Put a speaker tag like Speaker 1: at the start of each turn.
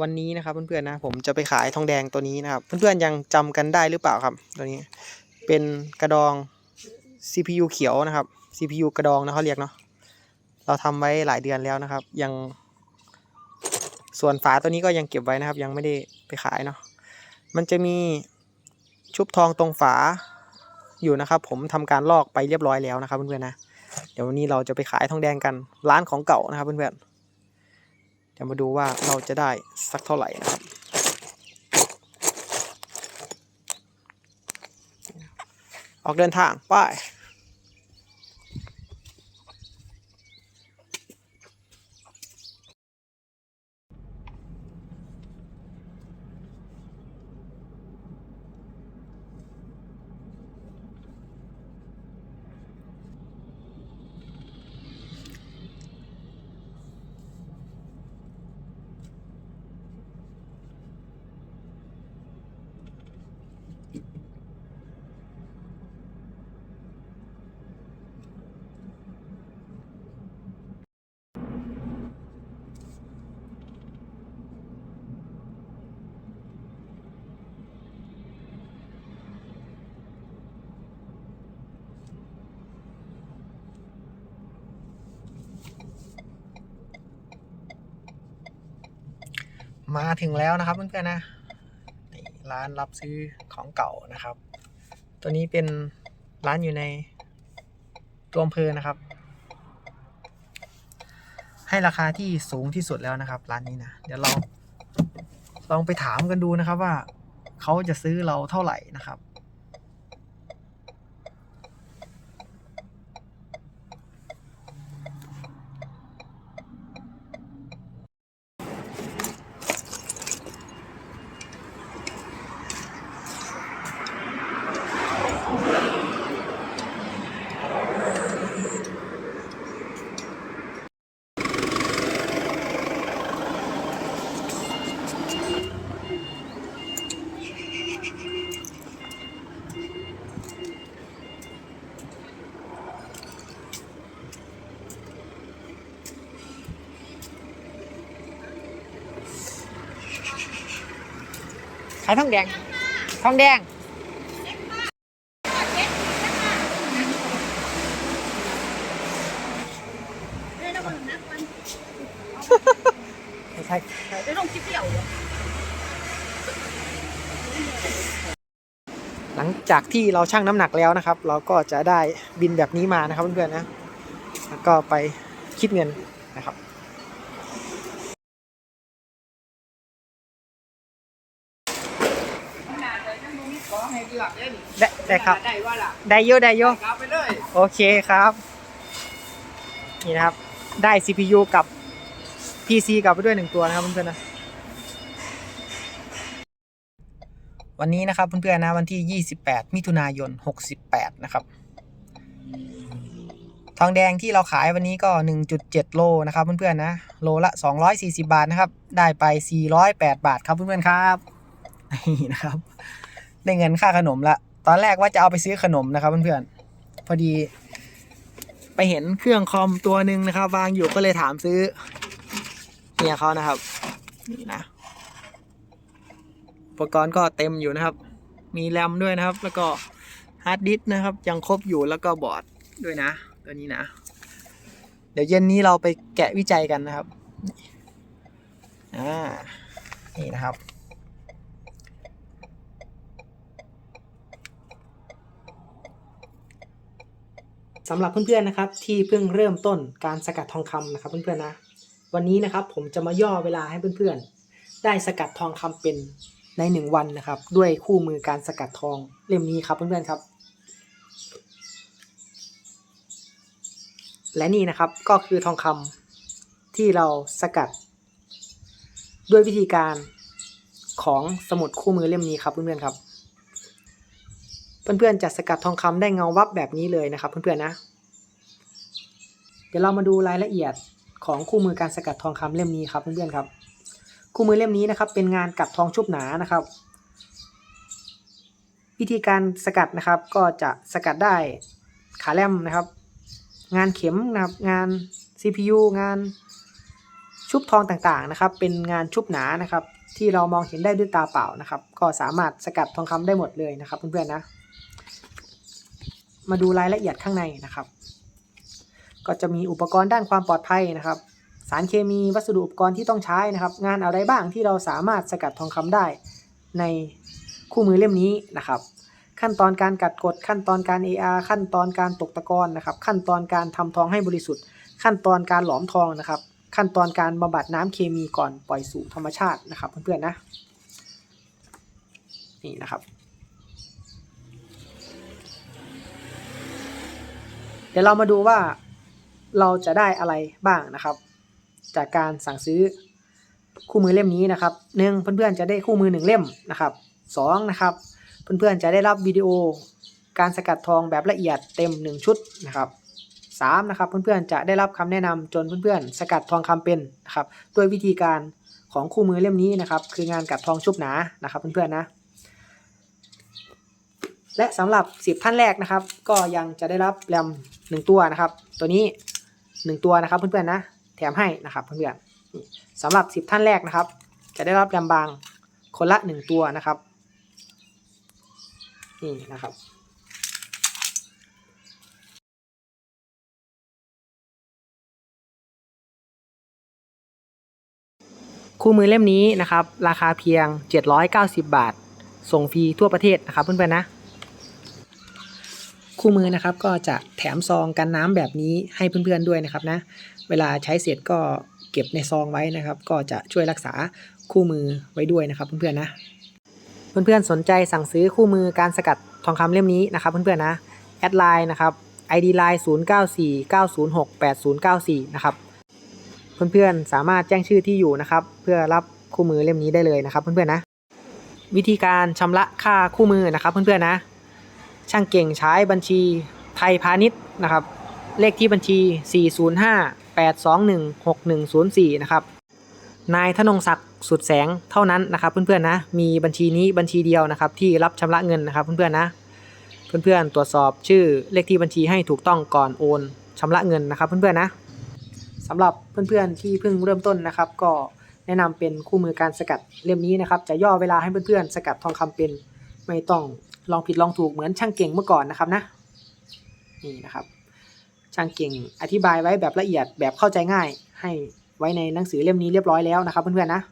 Speaker 1: วันนี้นะครับเพื่อนๆนะผมจะไปขายทองแดงตัวนี้นะครับ เพื่อนๆยังจำกันได้หรือเปล่าครับ ตัวนี้เป็นกระดอง CPU เขียวนะครับ CPU กระดองนะเขาเรียกเนาะเราทำไว้หลายเดือนแล้วนะครับ ยัง ส่วนฝาตัวนี้ก็ยังเก็บไว้นะครับ ยังไม่ได้ไปขายเนาะมันจะมีชุบทองตรงฝาอยู่นะครับ ผมทำการลอกไปเรียบร้อยแล้วนะครับเพื่อนๆนะเดี๋ยววันนี้เราจะไปขายทองแดงกันร้านของเก่านะครับเพื่อนๆ เดี๋ยวมาดูว่าเราจะได้สักเท่าไหร่นะครับออกเดินทาง ไป มาถึงแล้วนะครับเพื่อนๆนะร้านรับซื้อของเก่านะครับ ตัวนี้เป็นร้านอยู่ในตัวอำเภอนะครับ ให้ราคาที่สูงที่สุดแล้วนะครับ ร้านนี้นะเดี๋ยวเราลองไปถามกันดูนะครับว่าเขาจะซื้อเราเท่าไหร่นะครับ ขายทองแดง ทองแดง
Speaker 2: ได้แล้วมันนักมัน
Speaker 1: ไม่ใช่
Speaker 2: ได้ลงคลิปเดียวหรอ
Speaker 1: หลังจากที่เราชั่งน้ำหนักแล้วนะครับ เราก็จะได้บินแบบนี้มานะครับเพื่อนๆนะแล้วก็ไปคิดเงินนะครับ
Speaker 3: ขนาดเลยยังบ่มีของให้เลือกเล่น
Speaker 1: ได้ได้ครับ
Speaker 3: ได้ว่าล่ะ
Speaker 1: ได้โยได้โย
Speaker 3: เอาไปเลย
Speaker 1: โอเคครับ นี่นะครับ ได้ CPU กับ PC กลับไปด้วยหนึ่งตัวนะครับเพื่อนๆนะวันนี้นะครับเพื่อนๆนะวันที่ 28 มิถุนายน 68 นะครับ ทองแดงที่เราขายวันนี้ก็ 1.7 โลนะครับเพื่อนๆนะ โลละ 240 บาทนะครับ ได้ไป 408 บาทครับเพื่อนๆครับ นี่นะครับ ได้เงินค่าขนมละ ตอนแรกว่าจะเอาไปซื้อขนมนะครับเพื่อนๆพอดี ไปเห็นเครื่องคอมตัวหนึ่งนะครับ วางอยู่ก็เลยถามซื้อเฮียเขานะครับนี่นะอุปกรณ์ก็เต็มอยู่นะครับ มีแรมด้วยนะครับ แล้วก็ฮาร์ดดิสก์นะครับ ยังครบอยู่แล้วก็บอร์ดด้วยนะ ตัวนี้นะ เดี๋ยวเย็นนี้เราไปแกะวิจัยกันนะครับอ่านี่นะครับ สำหรับเพื่อนๆนะครับที่เพิ่งเริ่มต้นการสกัดทองคำนะครับเพื่อนๆนะวันนี้นะครับผมจะมาย่อเวลาให้เพื่อนๆ ได้สกัดทองคำเป็นในหนึ่งวันนะครับ ด้วยคู่มือการสกัดทองเล่มนี้ครับเพื่อนๆครับ และนี่นะครับก็คือทองคำที่เราสกัด ด้วยวิธีการของสมุดคู่มือเล่มนี้ครับเพื่อนๆครับ เพื่อนๆจะสกัดทองคำได้เงาวับแบบนี้เลยนะครับ เพื่อนๆนะ เดี๋ยวเรามาดูรายละเอียดของคู่มือการสกัดทองคำเล่มนี้ครับเพื่อนๆครับคู่มือเล่มนี้นะครับ เป็นงานกัดทองชุบหนานะครับ วิธีการสกัดนะครับ ก็จะสกัดได้ขาแรมนะครับ งานเข็มนะครับงาน CPU งานชุบทองต่างๆนะครับ เป็นงานชุบหนานะครับ ที่เรามองเห็นได้ด้วยตาเปล่านะครับ ก็สามารถสกัดทองคำได้หมดเลยนะครับ เพื่อนๆนะ มาดูรายละเอียดข้างในนะครับ ก็จะมีอุปกรณ์ด้านความปลอดภัยนะครับ สารเคมีวัสดุอุปกรณ์ที่ต้องใช้นะครับ งานอะไรบ้างที่เราสามารถสกัดทองคำได้ในคู่มือเล่มนี้นะครับ ขั้นตอนการกัดกดขั้นตอนการ AR ขั้นตอนการตกตะกอนนะครับ ขั้นตอนการทำทองให้บริสุทธิ์ ขั้นตอนการหลอมทองนะครับ ขั้นตอนการบำบัดน้ำเคมีก่อนปล่อยสู่ธรรมชาตินะครับเพื่อนๆนะนี่นะครับ ดี๋ยวเรามาดูว่าเราจะได้อะไรบ้างนะครับ จากการสั่งซื้อคู่มือเล่มนี้นะครับหนึ่งเพื่อนๆจะได้คู่มือหนึ่งเล่มนะครับสองนะครับเพื่อนๆจะได้รับวิดีโอการสกัดทองแบบละเอียดเต็ม 1 ชุดนะครับสามนะครับเพื่อนๆจะได้รับคำแนะนำจนเพื่อนๆ สกัดทองคำเป็นนะครับด้วยวิธีการของคู่มือเล่มนี้นะครับ คืองานกัดทองชุบหนานะครับเพื่อนๆนะ และสำหรับ 10 ท่านแรกนะครับ ก็ยังจะได้รับแรม 1ตัวนะครับ ตัวนี้1ตัวนะครับเพื่อนๆนะ แถมให้นะครับเพื่อนๆสำหรับ10ท่านแรกนะครับ จะได้รับแรมบางคนละ1ตัวนะครับนี่นะครับคู่มือเล่มนี้นะครับ ราคาเพียง 790 บาท ส่งฟรีทั่วประเทศนะครับเพื่อนๆนะ คู่มือนะครับก็จะแถมซองกันน้ำแบบนี้ให้เพื่อนๆด้วยนะครับนะเวลาใช้เสร็จก็เก็บในซองไว้นะครับ ก็จะช่วยรักษาคู่มือไว้ด้วยนะครับเพื่อนๆนะ เพื่อนๆสนใจสั่งซื้อคู่มือการสกัดทองคำเล่มนี้นะครับเพื่อนๆนะแอดไลน์นะครับ ID line 0949068094 นะครับ เพื่อนๆสามารถแจ้งชื่อที่อยู่นะครับ เพื่อรับคู่มือเล่มนี้ได้เลยนะครับ เพื่อนๆนะ วิธีการชำระค่าคู่มือนะครับ เพื่อนๆนะ ช่างเก่งใช้บัญชีไทยพาณิชย์นะครับ เลขที่บัญชี 405-821-6104 นะครับ นายธนงศักดิ์สุดแสงเท่านั้นนะครับ เพื่อนๆนะ มีบัญชีนี้บัญชีเดียวนะครับ ที่รับชำระเงินนะครับ เพื่อนๆนะ เพื่อนๆตรวจสอบชื่อเลขที่บัญชีให้ถูกต้องก่อนโอนชำระเงินนะครับ เพื่อนๆนะสำหรับเพื่อนๆที่เพิ่งเริ่มต้นนะครับ ก็แนะนำเป็นคู่มือการสกัดเล่มนี้นะครับ จะย่อเวลาให้เพื่อนๆสกัดทองคำเป็นไม่ต้อง ลองผิดลองถูกเหมือนช่างเก่งเมื่อก่อนนะครับนะนี่นะครับ ช่างเก่งอธิบายไว้แบบละเอียดแบบเข้าใจง่าย ให้ไว้ในหนังสือเล่มนี้เรียบร้อยแล้วนะครับเพื่อนๆนะ